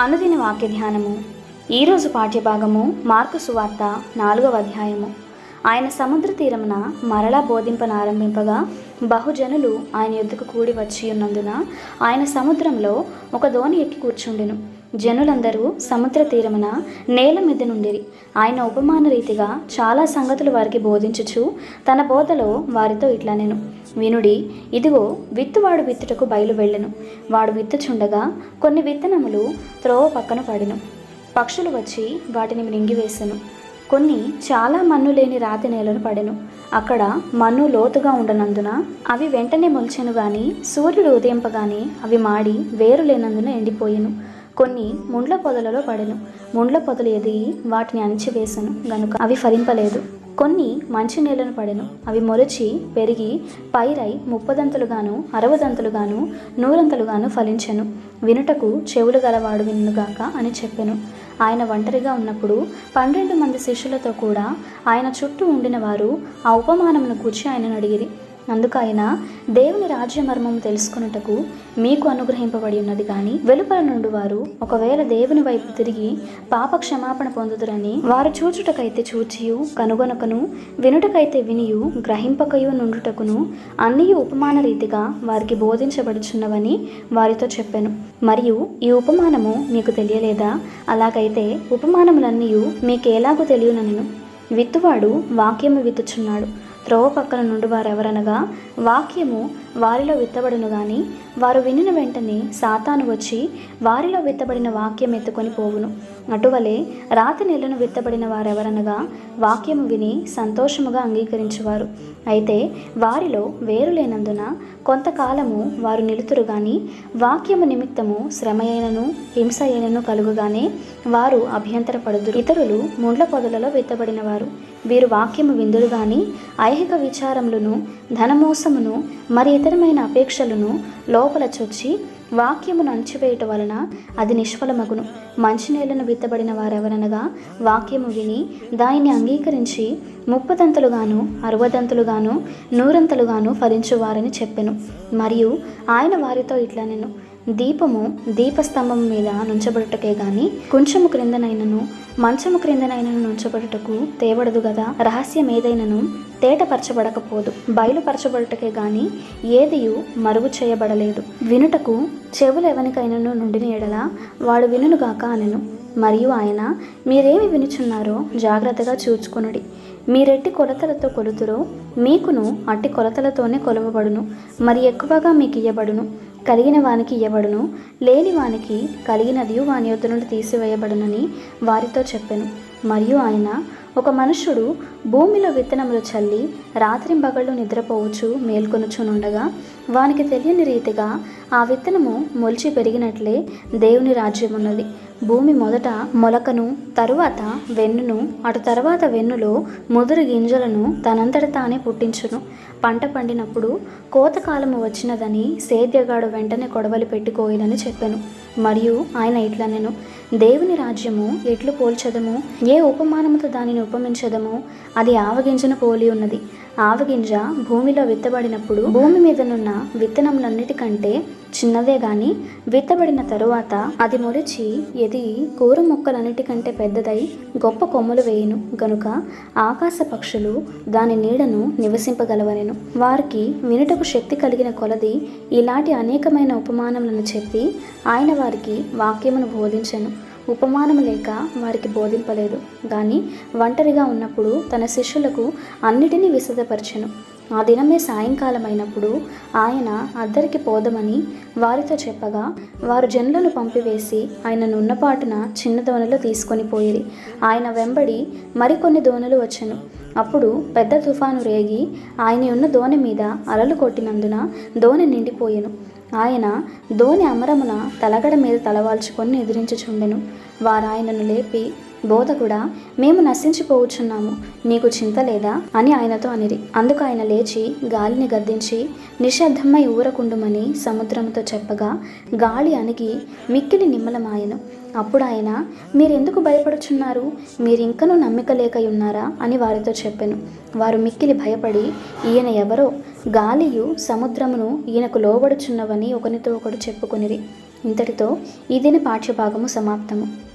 అనుదిన వాక్య ధ్యానము. ఈరోజు పాఠ్యభాగము మార్కు సువార్త నాలుగవ అధ్యాయము. ఆయన సముద్ర తీరమున మరలా బోధింపనారంభింపగా బహుజనులు ఆయన యుద్ధకు కూడి వచ్చి ఉన్నందున ఆయన సముద్రంలో ఒక దోణి ఎక్కి కూర్చుండెను. జనులందరూ సముద్ర తీరమున నేల మీద నుండిరి. ఆయన ఉపమాన రీతిగా చాలా సంగతులు వారికి బోధించుచు తన బోధలో వారితో ఇట్లా నేను వినుడి ఇదిగో విత్తువాడు విత్తుటకు బయలు వెళ్ళెను. వాడు విత్తుచుండగా కొన్ని విత్తనములు త్రోవ పక్కన పడెను. పక్షులు వచ్చి వాటిని మృంగివేసెను కొన్ని చాలా మన్ను లేని రాతి నేలను పడెను. అక్కడ మన్ను లోతుగా ఉండనందున అవి వెంటనే మొలిచెను గాని సూర్యుడు ఉదయింపగానే అవి మాడి వేరు లేనందున ఎండిపోయెను. కొన్ని ముండ్ల పొదలలో పడెను. ముండ్ల పొదలు ఎదిగి వాటిని అణిచివేశాను గనుక అవి ఫలింపలేదు. కొన్ని మంచి నీళ్ళను పడెను. అవి మొలిచి పెరిగి పైరై ముప్పదంతులుగాను అరవదంతులుగాను నూరంతులుగాను ఫలించెను. వినుటకు చెవులు గలవాడు వినుగాక అని చెప్పెను. ఆయన ఒంటరిగా ఉన్నప్పుడు పన్నెండు మంది శిష్యులతో కూడా ఆయన చుట్టూ ఉండిన వారు ఆ ఉపమానమును కూర్చి ఆయనను అడిగిరి. అందుకు ఆయన దేవుని రాజ్య తెలుసుకున్నటకు తెలుసుకొనుటకు మీకు అనుగ్రహింపబడి ఉన్నది కానీ వెలుపల నుండి వారు ఒకవేళ దేవుని వైపు తిరిగి పాప క్షమాపణ పొందుదురని వారు చూచుటకైతే చూచియు కనుగొనకను వినుటకైతే వినియు గ్రహింపకయు నుండుటకును అన్నీ ఉపమాన రీతిగా వారికి బోధించబడుచున్నవని వారితో చెప్పాను. మరియు ఈ ఉపమానము మీకు తెలియలేదా? అలాగైతే ఉపమానములన్నీ మీకు ఎలాగో తెలియనను. విత్తువాడు వాక్యము విత్తుచున్నాడు. త్రోవ పక్కన నుండి వారెవరనగా వాక్యము వారిలో విత్తబడును గాని వారు వినిన వెంటనే సాతాను వచ్చి వారిలో విత్తబడిన వాక్యం ఎత్తుకొని పోవును. అటువలే రాతి నెలను విత్తబడిన వారెవరనగా వాక్యము విని సంతోషముగా అంగీకరించేవారు. అయితే వారిలో వేరు లేనందున కొంతకాలము వారు నిలుతురు గాని వాక్యము నిమిత్తము శ్రమయైనను హింస అయినను కలుగుగానే వారు అభ్యంతరపడుదురు. ఇతరులు ముండ్ల పొదలలో విత్తబడిన వీరు వాక్యము విందురు గాని ఐహిక విచారములను ధనమోసమును మరి ఇతరమైన అపేక్షలను లోపల చొచ్చి వాక్యమును అంచివేయటం వలన అది నిష్ఫలమగును. మంచినీళ్ళను విత్తబడిన వారెవరనగా వాక్యము విని దానిని అంగీకరించి ముప్పదంతులుగాను అరవదంతలుగాను నూరంతలుగాను ఫలించువారని చెప్పెను. మరియు ఆయన వారితో ఇట్లా నేను దీపము దీపస్తంభం మీద నుంచబడుటకే గాని కొంచెము క్రిందనైనను మంచము క్రిందనైనను నుంచబడుటకు తేవడదు గదా. రహస్యం ఏదైనను తేటపరచబడకపోదు. బయలుపరచబడుటకే గాని ఏదియు మరుగు చేయబడలేదు. వినుటకు చెవులు ఎవనికైనను నుండిన ఎడల వాడు వినుగాక అనెను. మరియు ఆయన మీరేమి వినుచున్నారో జాగ్రత్తగా చూచుకొనుడి. మీరెట్టి కొలతలతో కొలుతురో మీకును అట్టి కొలతలతోనే కొలవబడును. మరి ఎక్కువగా మీకు ఇయ్యబడును కలిగిన వానికి ఇవ్వబడును లేని వానికి కలిగినది వాని యొద్ద నుండి తీసివేయబడునని వారితో చెప్పాను. మరియు ఆయన ఒక మనుష్యుడు భూమిలో విత్తనములు చల్లి రాత్రింబగళ్ళు నిద్రపోవచ్చు మేల్కొనుచునుండగా వానికి తెలియని రీతిగా ఆ విత్తనము మొలిచి పెరిగినట్లే దేవుని రాజ్యం ఉన్నది. భూమి మొదట మొలకను తరువాత వెన్నును అటు తర్వాత వెన్నులో ముదురు గింజలను తనంతట తానే పుట్టించును. పంట పండినప్పుడు కోతకాలము వచ్చినదని సేద్యగాడు వెంటనే కొడవలి పెట్టుకోయనని చెప్పాను. మరియు ఆయన ఇట్లా నేను దేవుని రాజ్యము ఎట్లు పోల్చదము? ఏ ఉపమానముతో దానిని ఉపమించదము? అది ఆవగింజను పోలి ఉన్నది. ఆవగింజ భూమిలో విత్తబడినప్పుడు భూమి మీదనున్న విత్తనములన్నిటికంటే చిన్నదే గాని విత్తబడిన తరువాత అది మొలిచి ఎదిగి కూర మొక్కలన్నిటికంటే పెద్దదై గొప్ప కొమ్మలు వేయును. గనుక ఆకాశ పక్షులు దాని నీడను నివసింపగలవనెను. వారికి వినుటకు శక్తి కలిగిన కొలది ఇలాంటి అనేకమైన ఉపమానములను చెప్పి ఆయన వారికి వాక్యమును బోధించెను. ఉపమానము లేక వారికి బోధింపలేదు. కానీ ఒంటరిగా ఉన్నప్పుడు తన శిష్యులకు అన్నిటినీ విశదపరచెను. ఆ దినమే సాయంకాలం అయినప్పుడు ఆయన అద్దరికి పోదమని వారితో చెప్పగా వారు జనులను పంపివేసి ఆయనను ఉన్నపాటున చిన్న దోణిలో తీసుకొని పోయిరి. ఆయన వెంబడి మరికొన్ని దోణులు వచ్చెను. అప్పుడు పెద్ద తుఫాను రేగి ఆయన ఉన్న దోణి మీద అలలు కొట్టినందున దోణి నిండిపోయెను. ఆయన దోణి అమరమున తలగడ మీద తలవాల్చుకొని ఎదిరించుచుండెను. వారాయనను లేపి బోధకుడా మేము నశించిపోవచ్చున్నాము. నీకు చింత లేదా? అని ఆయనతో అనిరి. అందుకు ఆయన లేచి గాలిని గద్దించి నిశ్శబ్దమై ఊరకుండుమని సముద్రముతో చెప్పగా గాలి అణిగి మిక్కిలి నిమ్మలమాయను. అప్పుడు ఆయన మీరెందుకు భయపడుచున్నారు? మీరింకనూ నమ్మిక లేక ఉన్నారా? అని వారితో చెప్పాను. వారు మిక్కిలి భయపడి ఈయన ఎవరో? గాలియు సముద్రమును ఈయనకు లోబడుచున్నవని ఒకనితో ఒకడు చెప్పుకొనిరి. ఇంతటితో ఈ దిన పాఠ్యభాగము సమాప్తము.